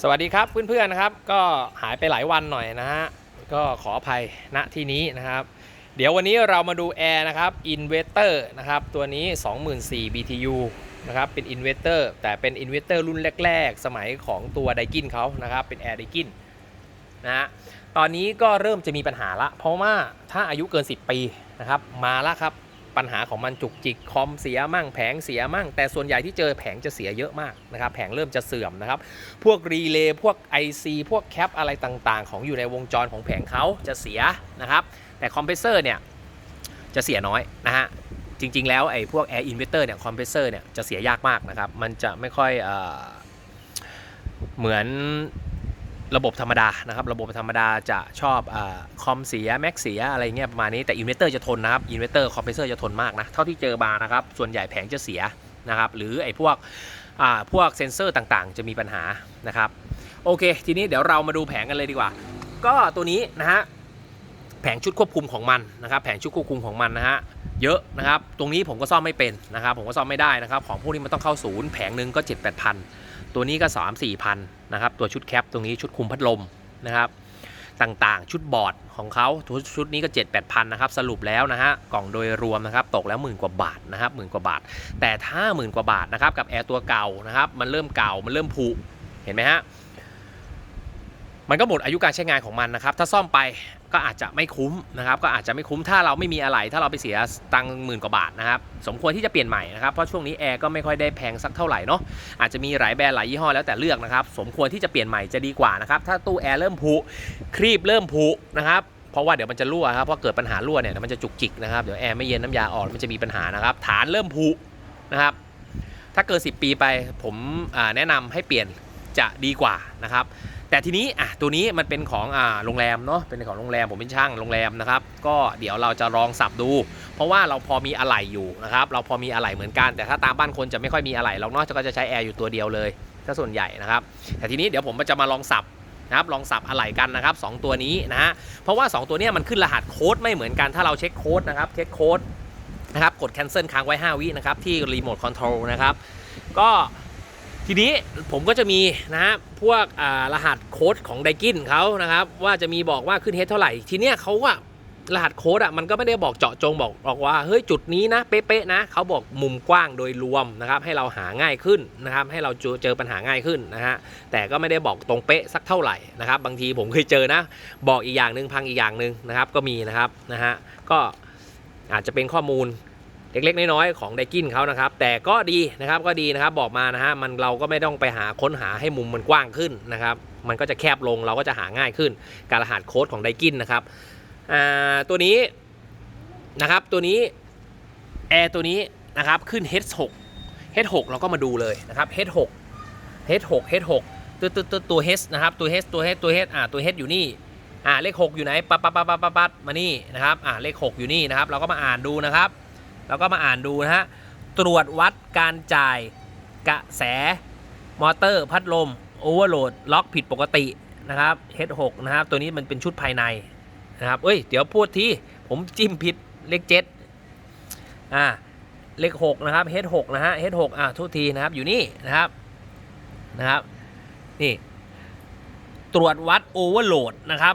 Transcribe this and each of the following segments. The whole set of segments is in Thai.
สวัสดีครับเพื่อนๆนะครับ ก็หายไปหลายวันหน่อยนะฮะก็ขออภัยณที่นี้นะครับ เดี๋ยววันนี้เรามาดูแอร์นะครับ Inverter นะครับตัวนี้ 24,000 BTU นะครับเป็น Inverter แต่เป็น Inverter รุ่นแรก ๆ สมัยของตัวไดกินเขานะครับเป็น Air ไดกินนะฮะตอนนี้ก็เริ่มจะมีปัญหาละ เพราะว่าถ้าอายุเกิน 10 ปีนะครับมาละครับ ปัญหาของมันจุกจิกคอมเสียมั่งแผงเสียมั่ง แต่ส่วนใหญ่ที่เจอแผงจะเสียเยอะมากนะครับแผงเริ่มจะเสื่อมนะครับ พวกรีเลย์พวก IC พวกแคปอะไรต่างๆ ของอยู่ในวงจรของแผงเขาจะเสียนะครับแต่คอมเพรสเซอร์เนี่ยจะเสียน้อยนะฮะจริง ๆ แล้วไอ้พวก Air Inverter เนี่ยคอมเพรสเซอร์เนี่ยจะเสียยากมากนะครับมันจะไม่ค่อยเอเหมือน ระบบธรรมดานะครับ ระบบธรรมดาจะชอบอคอมเสียแม็กเสียอะไรเงี้ยประมาณนี้แต่อินเวอร์เตอร์จะทนนะครับอินเวอร์เตอร์คอมเพรสเซอร์จะทนมากนะเท่าที่เจอมานะครับส่วนใหญ่แผงจะเสียนะครับหรือไอ้พวกอ่าพวกเซนเซอร์ต่างๆ จะมีปัญหานะครับโอเค ทีนี้เดี๋ยวเรามาดูแผงกันเลยดีกว่า ก็ตัวนี้นะฮะ แผงชุดควบคุมของมันนะครับ แผงชุดควบคุมของมันนะฮะเยอะนะครับ ตรงนี้ผมก็ซ่อมไม่เป็นนะครับ ผมก็ซ่อมไม่ได้นะครับ ของพวกนี้มันต้องเข้าศูนย์แผงหนึ่งก็ 7 8 0 0 0 ตัวนี้ก็ 3 4พันนะครับ ตัวชุดแคปตรงนี้ชุดคุมพัดลมนะครับ ต่างๆ ชุดบอร์ดของเขาชุดชุดนี้ก็ 7 8 0 0 0นะครับ สรุปแล้วนะฮะ กล่องโดยรวมนะครับ ตกแล้วหมื่นกว่าบาทนะครับหมื่นกว่าบาท แต่ถ้าหมื่นกว่าบาทนะครับ กับแอร์ตัวเก่านะครับ มันเริ่มเก่า มันเริ่มผุ เห็นไหมฮะ มันก็หมดอายุการใช้งานของมันนะครับ ถ้าซ่อมไปก็อาจจะไม่คุ้มนะครับ ก็อาจจะไม่คุ้มถ้าเราไม่มีอะไร ถ้าเราไปเสียตังค์หมื่นกว่าบาทนะครับ สมควรที่จะเปลี่ยนใหม่นะครับ เพราะช่วงนี้แอร์ก็ไม่ค่อยได้แพงสักเท่าไหร่เนาะ อาจจะมีหลายแบรนด์หลายยี่ห้อแล้วแต่เลือกนะครับ สมควรที่จะเปลี่ยนใหม่จะดีกว่านะครับ ถ้าตู้แอร์เริ่มผุ ครีบเริ่มผุนะครับเพราะว่าเดี๋ยวมันจะรั่วครับ เพราะเกิดปัญหารั่วเนี่ยมันจะจุกจิกนะครับ เดี๋ยวแอร์ไม่เย็นน้ำยาออกมันจะมีปัญหานะครับ ฐานเริ่มผุนะครับ ถ้าเกิน10 ปีไปผมแนะนำให้เปลี่ยนจะดีกว่านะครับ แต่ทีนี้อะตัวนี้มันเป็นของอ่าโรงแรมเนาะเป็นของโรงแรมผมเป็นช่างโรงแรมนะครับก็เดี๋ยวเราจะลองสับดู เพราะว่าเราพอมีอะไหล่อยู่นะครับเราพอมีอะไหล่เหมือนกัน แต่ถ้าตามบ้านคนจะไม่ค่อยมีอะไหล่เราเนาะก็จะใช้แอร์อยู่ตัวเดียวเลยถ้าส่วนใหญ่นะครับ แต่ทีนี้เดี๋ยวผมจะมาลองสับนะครับลองสับอะไหล่กันนะครับสองตัวนี้นะฮะเพราะว่า 2 ตัวนี้มันขึ้นรหัสโค้ดไม่เหมือนกันถ้าเราเช็คโค้ดนะครับเช็คโค้ดนะครับกด cancel ค้างไว้ 5 วินะครับที่รีโมทคอนโทรลนะครับก็ ทีนี้ผมก็จะมีนะฮะพวกรหัสโค้ดของไดกินเขานะครับ ว่าจะมีบอกว่าขึ้นเฮดเท่าไหร่ ทีเนี้ยเขาว่ารหัสโค้ดอะมันก็ไม่ได้บอกเจาะจงบอกบอกว่าเฮ้ยจุดนี้นะเป๊ะๆนะเขาบอกมุมกว้างโดยรวมนะครับให้เราหาง่ายขึ้นนะครับให้เราเจอเจอปัญหาง่ายขึ้นนะฮะแต่ก็ไม่ได้บอกตรงเป๊ะสักเท่าไหร่นะครับบางทีผมเคยเจอนะ บอกอีกอย่างหนึ่งพังอีกอย่างหนึ่งนะครับก็มีนะครับนะฮะก็อาจจะเป็นข้อมูล เล็กๆน้อยๆของไดกินเขานะครับ แต่ก็ดีนะครับก็ดีนะครับบอกมานะฮะมันเราก็ไม่ต้องไปหาค้นหาให้มุมมันกว้างขึ้นนะครับ มันก็จะแคบลงเราก็จะหาง่ายขึ้น การรหัสโค้ดของไดกินนะครับอ่าตัวนี้นะครับตัวนี้แอร์ตัวนี้นะครับขึ้น H6 H6 เราก็มาดูเลยนะครับ H6 H6 H6 ตัวตัวตัวตัว H นะครับตัว H ตัว H ตัว H อ่าตัว H อยู่นี่อ่าเลข 6 อยู่ไหนปะปั๊บปั๊บปั๊บปั๊บปั๊บมานี่นะครับอ่าเลข 6 อยู่นี่นะครับเราก็มาอ่านดูนะครับ เราก็มาอ่านดูนะฮะ ตรวจวัดการจ่ายกระแสมอเตอร์พัดลมโอเวอร์โหลดล็อกผิดปกตินะครับ H6 นะครับ ตัวนี้มันเป็นชุดภายในนะครับ เอ้ย เดี๋ยวพูดทีผมจิ้มผิดเลข7อ่า เลข6นะครับ H6 นะฮะ H6 อ่าทุกทีนะครับ อยู่นี่นะครับ นะครับ นี่ ตรวจวัดโอเวอร์โหลดนะครับ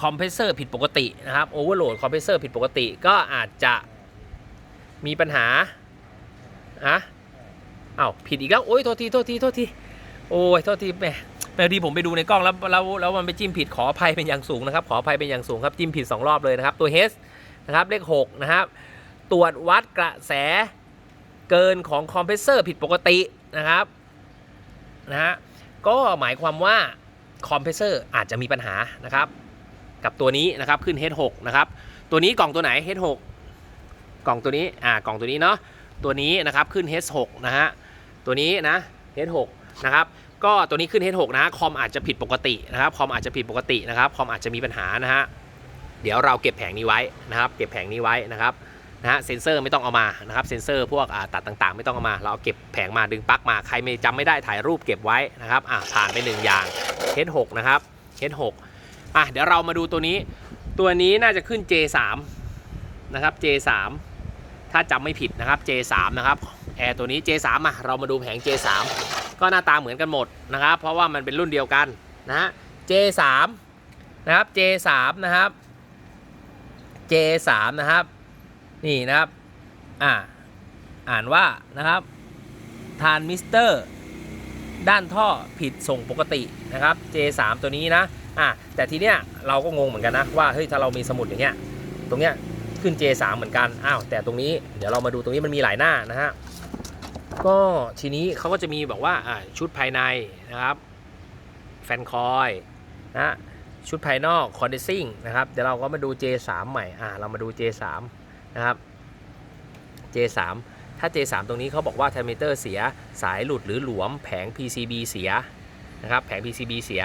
คอมเพรสเซอร์ผิดปกตินะครับ โอเวอร์โหลดคอมเพรสเซอร์ผิดปกติ ก็อาจจะ มีปัญหาอะอ้าวผิดอีกแล้วโอ้ยโทษทีโทษทีโทษทีโอ้ยโทษทีแหมแม่ดีผมไปดูในกล้องแล้วแล้วแล้วมันไปจิ้มผิดขออภัยเป็นอย่างสูงนะครับขออภัยเป็นอย่างสูงครับจิ้มผิด 2 รอบเลยนะครับ ตัว H นะครับเลข6นะครับตรวจวัดกระแสเกินของคอมเพรสเซอร์ผิดปกตินะครับนะฮะก็หมายความว่าคอมเพรสเซอร์อาจจะมีปัญหานะครับ กับตัวนี้นะครับขึ้น H6 นะครับตัวนี้กล่องตัวไหน H6 กล่องตัวนี้อ่ากล่องตัวนี้เนาะตัวนี้นะครับขึ้น H6 นะฮะตัวนี้นะ H6 นะครับก็ตัวนี้ขึ้น H6 นะคอมอาจจะผิดปกตินะครับคอมอาจจะผิดปกตินะครับคอมอาจจะมีปัญหานะฮะเดี๋ยวเราเก็บแผงนี้ไว้นะครับ เก็บแผงนี้ไว้นะครับนะฮะเซ็นเซอร์ไม่ต้องเอามานะครับเซ็นเซอร์พวกอ่าตัดต่างๆ ไม่ต้องเอามา เราเอาเก็บแผงมาดึงปลั๊กมาใครไม่จำไม่ได้ถ่ายรูปเก็บไว้นะครับอ่าผ่านไปหนึ่งอย่าง H6 นะครับ H6 อะเดี๋ยวเรามาดูตัวนี้ ตัวนี้น่าจะขึ้น J3 นะครับ J3 ถ้าจำไม่ผิดนะครับ J3 นะครับแอร์ตัวนี้ J3 อะเรามาดูแผง J3 ก็หน้าตาเหมือนกันหมดนะครับ เพราะว่ามันเป็นรุ่นเดียวกันนะฮะ J3 นะครับ J3 นะครับ J3 นะครับนี่นะครับอ่าอ่านว่านะครับทานมิสเตอร์ด้านท่อผิดส่งปกตินะครับ J3 ตัวนี้นะอะแต่ทีเนี้ยเราก็งงเหมือนกันนะว่าเฮ้ยถ้าเรามีสมุดอย่างเงี้ยตรงเนี้ย ขึ้น J3 เหมือนกัน อ้าว แต่ตรงนี้เดี๋ยวเรามาดูตรงนี้มันมีหลายหน้านะฮะ ก็ทีนี้เขาก็จะมีบอกว่าชุดภายในนะครับ แฟนคอยนะฮะชุดภายนอกคอนเดซิ่งนะครับ เดี๋ยวเราก็มาดู J3 ใหม่ อ่า เรามาดู J3 นะครับ J3 ถ้า J3 ตรงนี้เขาบอกว่าเทอร์มิเตอร์เสีย สายหลุดหรือหลวม แผง PCB เสียนะครับ แผง PCB เสีย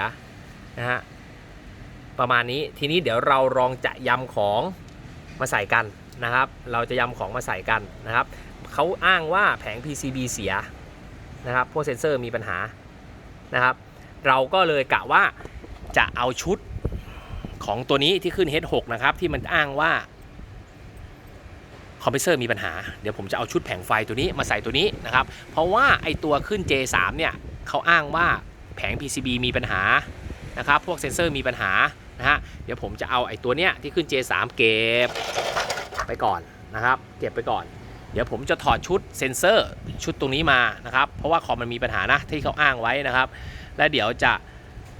นะฮะ ประมาณนี้ ทีนี้เดี๋ยวเราลองจะยำของ มาใส่กันนะครับ เราจะยำของมาใส่กันนะครับเขาอ้างว่าแผง PCB เสียนะครับพวกเซนเซอร์มีปัญหานะครับ เราก็เลยกะว่าจะเอาชุดของตัวนี้ที่ขึ้น H6 นะครับ ที่มันอ้างว่าคอมเพรสเซอร์มีปัญหา เดี๋ยวผมจะเอาชุดแผงไฟตัวนี้มาใส่ตัวนี้นะครับ เพราะว่าไอตัวขึ้น J3 เนี่ยเขาอ้างว่าแผง PCB มีปัญหานะครับ พวกเซนเซอร์มีปัญหา นะฮะเดี๋ยวผมจะเอาไอ้ตัวเนี้ยที่ขึ้น J3 เก็บไปก่อนนะครับ เก็บไปก่อน เดี๋ยวผมจะถอดชุดเซนเซอร์ชุดตรงนี้มานะครับ เพราะว่าคอมมันมีปัญหานะที่เขาอ้างไว้นะครับ และเดี๋ยวจะ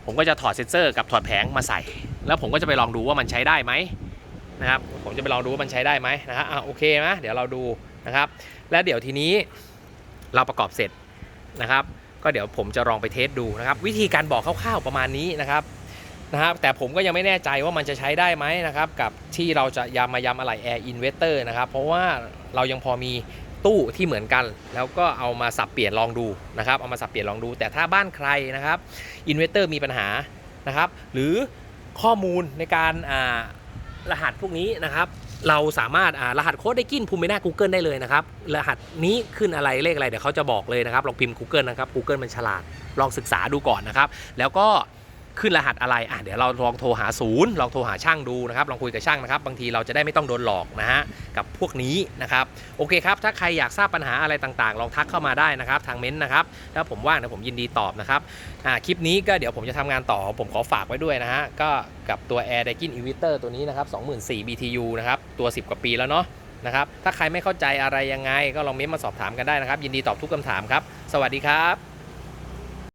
ผมก็จะถอดเซนเซอร์กับถอดแผงมาใส่ แล้วผมก็จะไปลองดูว่ามันใช้ได้ไหมนะครับผมจะไปลองดูว่ามันใช้ได้ไหมนะฮะอะโอเคนะเดี๋ยวเราดูนะครับ และเดี๋ยวทีนี้เราประกอบเสร็จนะครับ ก็เดี๋ยวผมจะลองไปเทสดูนะครับ วิธีการบอกคร่าวๆประมาณนี้นะครับ นะครับแต่ผมก็ยังไม่แน่ใจว่ามันจะใช้ได้ไหมนะครับกับที่เราจะยำมายำอะไหล่ Air Inverter นะครับเพราะว่าเรายังพอมีตู้ที่เหมือนกัน แล้วก็เอามาสับเปลี่ยนลองดูนะครับเอามาสับเปลี่ยนลองดู แต่ถ้าบ้านใครนะครับอินเวอร์เตอร์มีปัญหานะครับหรือข้อมูลในการรหัสพวกนี้นะครับเราสามารถรหัสโค้ดได้กินภูมิหน้า Google ได้เลยนะครับ รหัสนี้ขึ้นอะไรเลขอะไรเดี๋ยวเขาจะบอกเลยนะครับลองพิมพ์ Google นะครับ Google มันฉลาดลองศึกษาดูก่อนนะครับ แล้วก็ ขึ้นรหัสอะไรอะเดี๋ยวเราลองโทรหาศูนย์ลองโทรหาช่างดูนะครับลองคุยกับช่างนะครับ บางทีเราจะได้ไม่ต้องโดนหลอกนะฮะกับพวกนี้นะครับโอเคครับ ถ้าใครอยากทราบปัญหาอะไรต่างๆ ลองทักเข้ามาได้นะครับ ทางเม้นต์นะครับถ้าผมว่างเดี๋ยวผมยินดีตอบนะครับอ่าคลิปนี้ก็เดี๋ยวผมจะทำงานต่อผมขอฝากไว้ด้วยนะฮะก็กับตัว Air d a g i n Inverter ตัวนี้นะครับ24,000 BTU นะครับตัว 10 กว่าปีแล้วเนาะนะครับถ้าใครไม่เข้าใจอะไรยังไง ก็ลองเม้นต์มาสอบถามกันได้นะครับ ยินดีตอบทุกคำถามครับ สวัสดีครับ